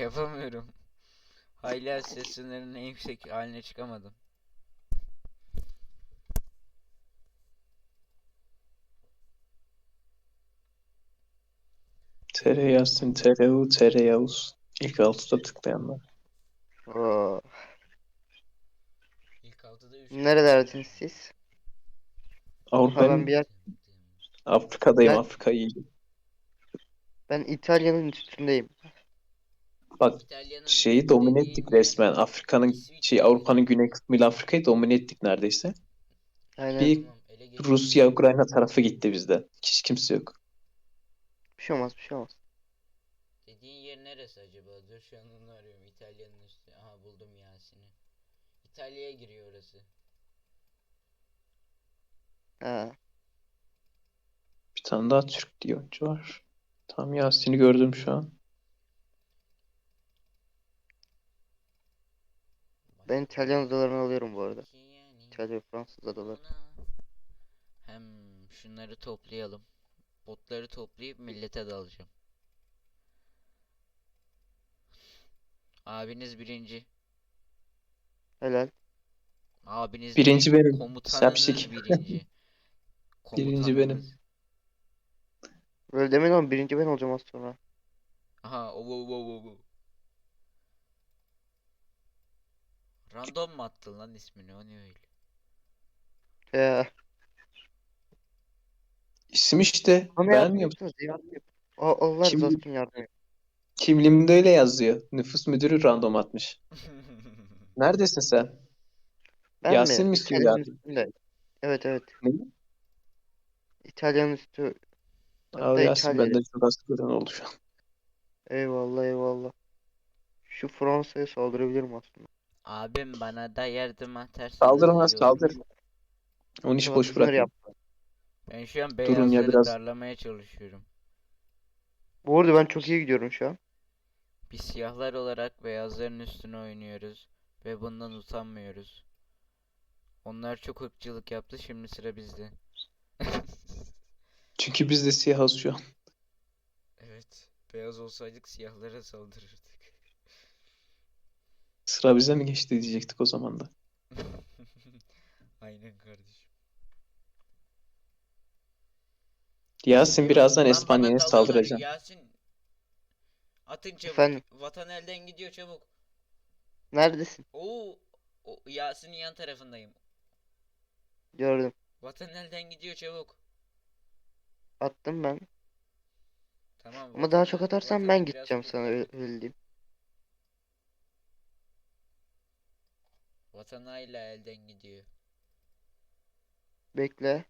yapamıyorum. Hala ses sınırının en yüksek haline çıkamadım. TR Yasin, TRU, TR Yavuz. İlk altıda tıklayanlar. Oo. İlk altıda üç. Nerelerdiniz siz? Avrupa Ha, ben bir yer, Afrika'dayım, Ben- Afrika'yı. ben İtalya'nın üstündeyim. Bak şeyi domine ettik resmen. Afrika'nın şey Avrupa'nın güney kısmıyla Afrika'yı domine ettik neredeyse. Aynen. Bir. Rusya, Ukrayna tarafı gitti bizden. Hiç kimse yok. Bir şey olmaz bir şey olmaz. Dediğin yer neresi acaba? Dur şu an onu arıyorum. İtalya'nın üstü. Aha buldum Yasin'i. İtalya'ya giriyor orası. Ha. Bir tane daha Türk diye oyuncu var. Tam Yasin'i gördüm şu an. Ben İtalyan adalarını alıyorum bu arada. İtalya ve Fransız adaları. Hem şunları toplayalım. Botları toplayıp millete dalacağım. Abiniz birinci. Helal. Abiniz Birinci benim. Komutanınız Şapşik. birinci. Birinci benim. Böyle demeyin ama birinci ben olacağım az sonra. Aha o o o o o. Random mu attın lan ismini o ne öyle? He. İsim işte. Bana Ben yardım mi yapsanız yardım yap. A- Allah Kim- rızası için yardım yap. Kimliğimde öyle yazıyor. Nüfus müdürü random atmış. Neredesin sen? Ben Yasin mi? mi istiyor İtalya'nın yardım? üstünde. Evet evet. Ne? İtalyanın üstü. Hatta Yasin İtalya. benden çok hastadan oldu şu an. Eyvallah eyvallah. Şu Fransa'ya saldırabilirim aslında. Abim bana da yardım atarsanız Saldırmaz iyi olur. saldır. Onu hiç Ama boş sınır bırak. Ben şu an ya beyazları biraz. darlamaya çalışıyorum. Bu arada ben çok iyi gidiyorum şu an. Biz siyahlar olarak beyazların üstüne oynuyoruz ve bundan utanmıyoruz. Onlar çok ırkçılık yaptı şimdi sıra bizde. Çünkü biz de siyahız şu an. Evet, beyaz olsaydık siyahlara saldırırdık. Sıra bize mi geçti diyecektik o zaman da. Aynen kardeşim. Yasin birazdan Lan bana İspanya'ya saldıracağım. Yasin. Atın çabuk. Efendim? Vatan elden gidiyor çabuk. Neredesin? Oo, o, Yasin'in yan tarafındayım. Gördüm. Vatan elden gidiyor çabuk. Attım ben. Tamam. Ama daha çok atarsan ben gideceğim sana öyle öyle diyeyim. Vatan hala elden gidiyor. Bekle.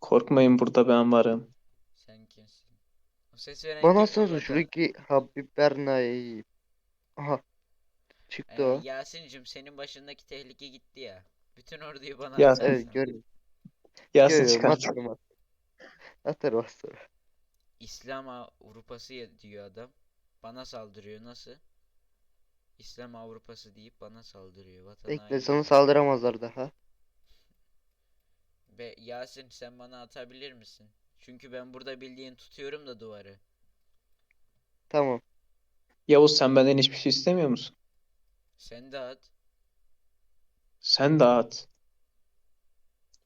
Korkmayın burada ben varım. Sen kimsin? O ses veren Bana kim vatan? şuradaki Habib Berna'yı. Aha. Çıktı Ee, o. Yasin'cim senin başındaki tehlike gitti ya. Bütün orduyu bana Ya- atarsan. Evet gördüm. Yasin Görüyorum çıkar. atarım atarım. Atarım. İslam Avrupası ya- diyor adam. Bana saldırıyor nasıl? İslam Avrupası deyip bana saldırıyor. Vatan Bekle sana saldıramazlar daha. Be Yasin sen bana atabilir misin? Çünkü ben burada bildiğin tutuyorum da duvarı. Tamam. Yavuz sen benden hiçbir şey istemiyor musun? Sen de at. Sen de at.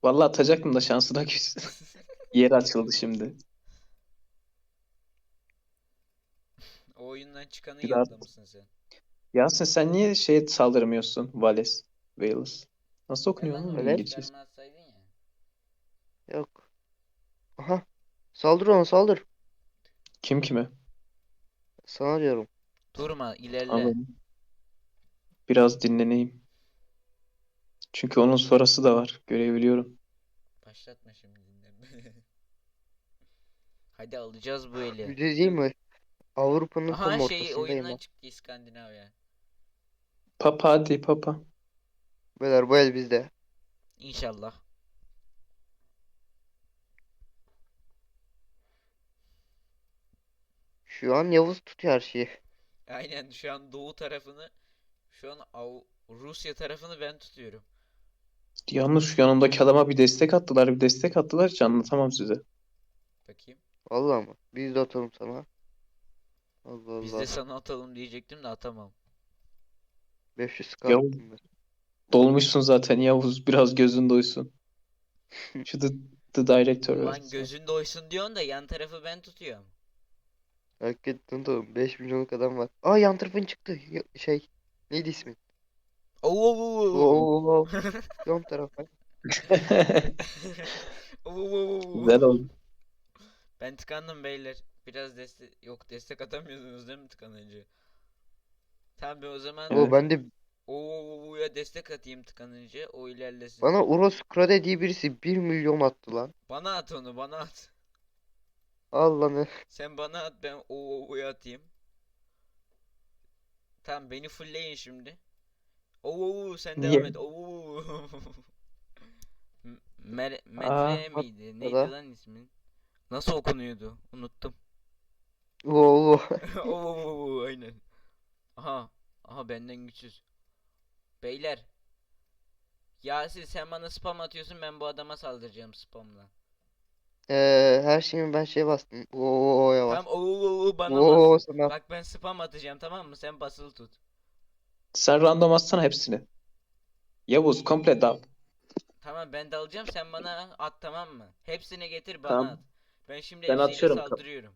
Vallahi atacaktım da şansı da küs. Yer açıldı şimdi. O oyundan çıkanı Biraz- yoklamışsın sen. Yasin sen niye şey saldırmıyorsun? Wales, Wales. Nasıl okunuyor lan Evet. İngilizcesi? çıkarma atsaydın ya. Yok. Aha. Saldır ona saldır. Kim kime? Sana diyorum. Durma ilerle. Anladım. Biraz dinleneyim. Çünkü onun sonrası da var. Görebiliyorum. Başlatma şimdi dinleme. Hadi alacağız bu eli. Bir de diyeyim mi? Avrupa'nın tam Aha şey ortasındayım oyundan ben. çıktı İskandinavya. Papa hadi papa. Beyler bu el bizde. İnşallah. Şu an Yavuz tutuyor her şeyi. Aynen şu an doğu tarafını şu an Av- Rusya tarafını ben tutuyorum. Yalnız şu yanımdaki adama bir destek attılar. Bir destek attılar. Hiç anlatamam size. Bakayım. Vallahi mı? Biz de atalım sana. Allah Biz Allah. de sana atalım diyecektim de atamam. 500 Yavuz. kaldım ben. Dolmuşsun zaten Yavuz. Biraz gözün doysun. Şu the, the director. Ulan gözün doysun diyorsun da yan tarafı ben tutuyorum. Hakikaten de 5 milyonluk adam var. Aa yan tarafın çıktı. Ya- Şey. Neydi ismi? Oo. Oo. Yan tarafa. Oo. Güzel oldu. Ben tıkandım beyler. Biraz destek yok destek atamıyordunuz değil mi tıkanınca? Tamam ben o zaman O ben de O'ya destek atayım tıkanınca o ilerlesin. bana Uros Krade diye birisi 1 milyon attı lan. Bana at onu bana at. Allah ne. Sen bana at ben O'ya atayım. Tamam beni fullleyin şimdi. Oo sen Niye? devam et. Oo. M- Mer Aa, metre miydi? Neydi da. lan ismin? Nasıl okunuyordu? Unuttum. Oo. Oo aynen. Aha. Aha benden güçsüz. Beyler. Yasin sen bana spam atıyorsun ben bu adama saldıracağım spamla. Ee, her şeyimi ben şey bastım. Oo ya var. Tamam oo bana Oo bas. sana. Bak ben spam atacağım tamam mı? Sen basılı tut. Sen random atsana hepsini. Yavuz komple dal. Tamam ben de alacağım sen bana at tamam mı? Hepsini getir bana Tamam. at. Ben şimdi Ben hepsiyle atıyorum kap- saldırıyorum.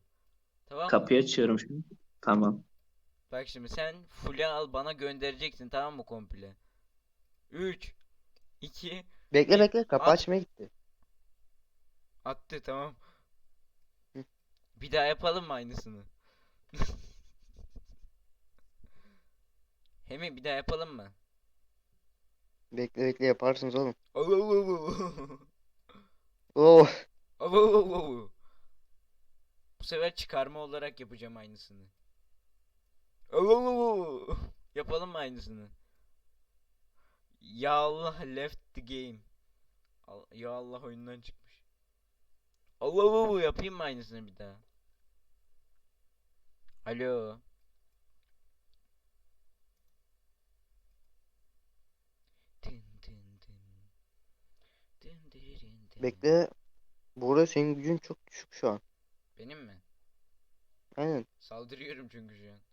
Tamam mı? Kapıyı açıyorum şimdi. Tamam. Bak şimdi sen full al bana göndereceksin tamam mı komple? 3 2 Bekle bekle kapı At. açmaya gitti. attı tamam. Hı. Bir daha yapalım mı aynısını? Hemen bir daha yapalım mı? Bekle bekle yaparsınız oğlum. Oo. Bu sefer çıkarma olarak yapacağım aynısını. Yapalım mı aynısını? Ya Allah left the game. Ya Allah oyundan çıkmış. Oo. Yapayım mı aynısını bir daha? Alo. Tın tın tın. Tın diririn tın. Bekle. Burada senin gücün çok düşük şu an. Benim mi? Aynen. Saldırıyorum çünkü şu an.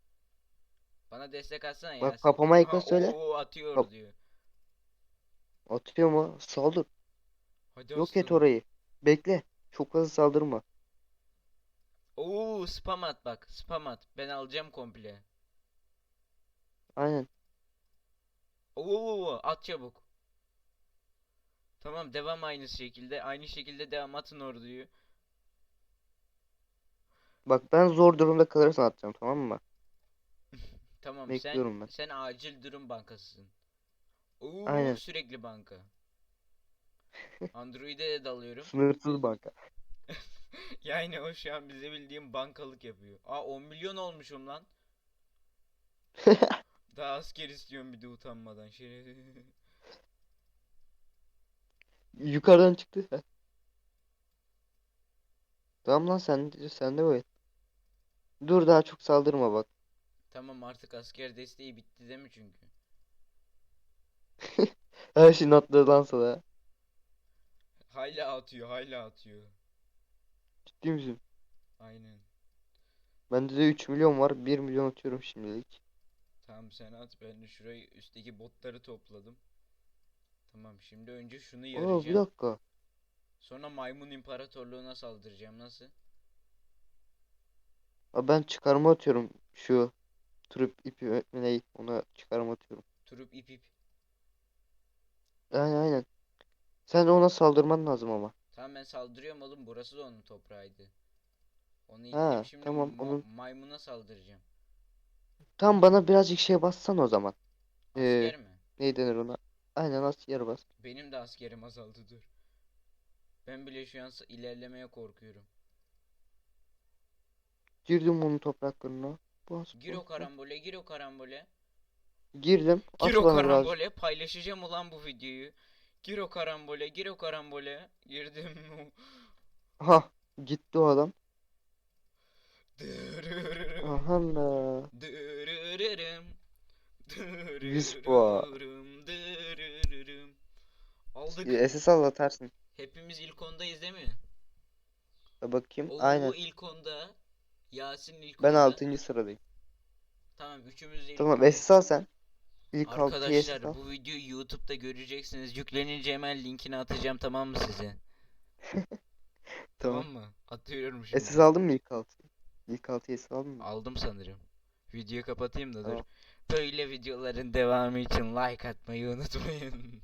Bana destek atsana ya. Bak kapama Aha, ekran söyle. Oo atıyor Kap- diyor. Atıyor mu? Saldır. Hadi Yok et orayı. Bekle. Çok fazla saldırma. Oo spam at bak. Spam at. Ben alacağım komple. Aynen. Oo at çabuk. Tamam devam aynı şekilde. Aynı şekilde devam atın orduyu. Bak ben zor durumda kalırsan atacağım tamam mı? Tamam Bekliyorum sen ben. sen acil durum bankasısın. Oo Aynen. sürekli banka. Android'e de dalıyorum. Sınırsız banka. Yani o şu an bize bildiğim bankalık yapıyor. Aa 10 milyon olmuşum lan. Daha asker istiyorum bir de utanmadan. Şey... Yukarıdan çıktı. Heh. Tamam lan sen sen de böyle. Dur daha çok saldırma bak. Tamam artık asker desteği bitti değil mi çünkü? Her şeyin atladı lan sana. Hala atıyor, hala atıyor. Ciddi misin? Aynen. Bende de 3 milyon var. 1 milyon atıyorum şimdilik. Tamam sen at ben de şurayı üstteki botları topladım. Tamam şimdi önce şunu Aa bir yarayacağım. dakika. Sonra maymun imparatorluğuna saldıracağım. Nasıl? Aa, ben çıkarma atıyorum. Şu trup ipi mi ne ona çıkarma atıyorum. Turup ip ip. Aynen aynen. Sen ona saldırman lazım ama. Tamam ben saldırıyorum oğlum burası da onun toprağıydı. Onu Ha, şimdi tamam, ma- onun- maymuna saldıracağım. Tam bana birazcık şey bassan o zaman. Ee, Asker mi? ne denir ona? Aynen asker bas. Benim de askerim azaldı dur. Ben bile şu an ilerlemeye korkuyorum. Girdim onun topraklarına. Bas, Gir o bas, bas. karambole, gir o karambole. Girdim. Gir o biraz. karambole, paylaşacağım ulan bu videoyu. Gir o karambole, gir o karambole. Girdim. Ha gitti o adam. Dırırırım, Aha la. dırırırım, Yüz puan. dırırırım, dırırırım. Aldık. SS al atarsın. Hepimiz ilk ondayız değil mi? Bakayım. Oo Aynen. ilk onda. Yasin ilk Ben onda. 6. sıradayım. Tamam üçümüz de ilk Tamam. Esra sen. İlk 6'yı Arkadaşlar Esra. bu videoyu YouTube'da göreceksiniz. Yüklenince hemen linkini atacağım tamam mı size? Tamam. Tamam mı? Atıyorum şimdi. Esra aldın mı ilk 6'yı? İlk 6'yı Esra aldın mı? Aldım sanırım. Videoyu kapatayım da dur. Tamam. Böyle videoların devamı için like atmayı unutmayın.